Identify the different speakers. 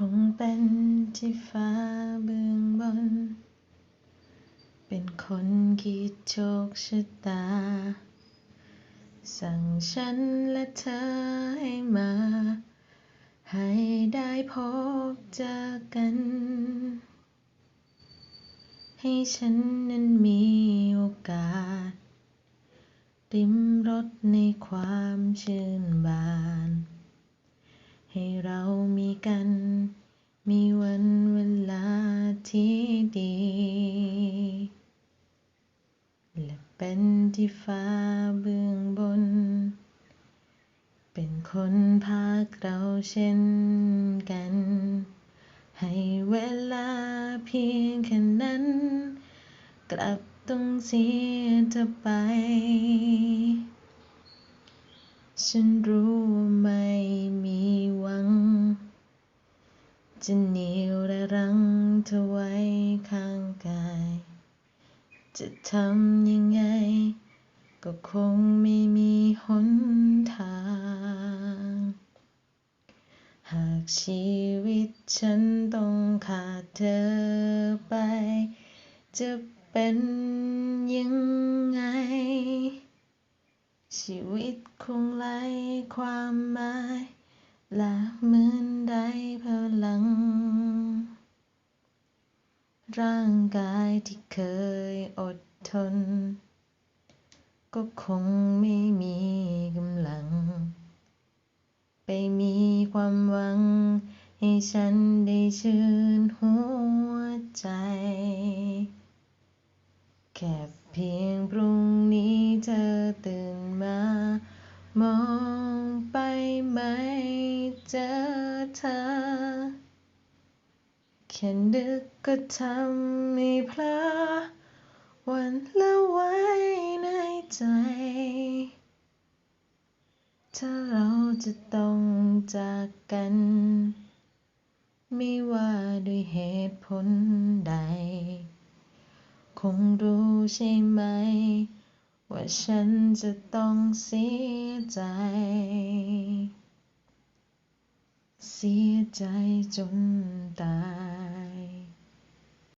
Speaker 1: คงเป็นที่ฟ้าเบื้องบน เป็นคนคิดโชคชะตา สั่งฉันและเธอให้มา ให้ได้พบเจอกัน ให้ฉันนั้นมีโอกาส ริมรสในความชื่นบาน ให้เรามีกัน มีวันเวลา ที่ดี และเป็นที่ฟ้าเบื้องบน เป็นคนพากเราเช่นกัน ให้เวลาเพียงแค่นั้น กลับต้องเสียเธอไปฉันรู้ไม่มีหวัง จะเหนียวและรั้ง เธอไว้ข้างกาย จะทำยังไง ก็คงไม่มีหนทาง หากชีวิตฉันต้องขาดเธอไป จะเป็นยังไง ชีวิตคงไร้ความหมาย และเหมือนไร้พลัง ร่างกายที่เคยอดทน ก็คงไม่มีกำลัง ไปมีความหวัง ให้ฉันได้ชื่นหัวใจ แค่เพียงพรุ่งนี้เธอตื่นมามองไปไม่เจอเธอ แค่นึกก็ทำให้เพลอวันละไว้ในใจ ถ้าเราจะต้องจากกัน ไม่ว่าด้วยเหตุผลใด คงรู้ใช่ไหม ว่าฉันจะต้องเสียใจ เสียใจจนตาย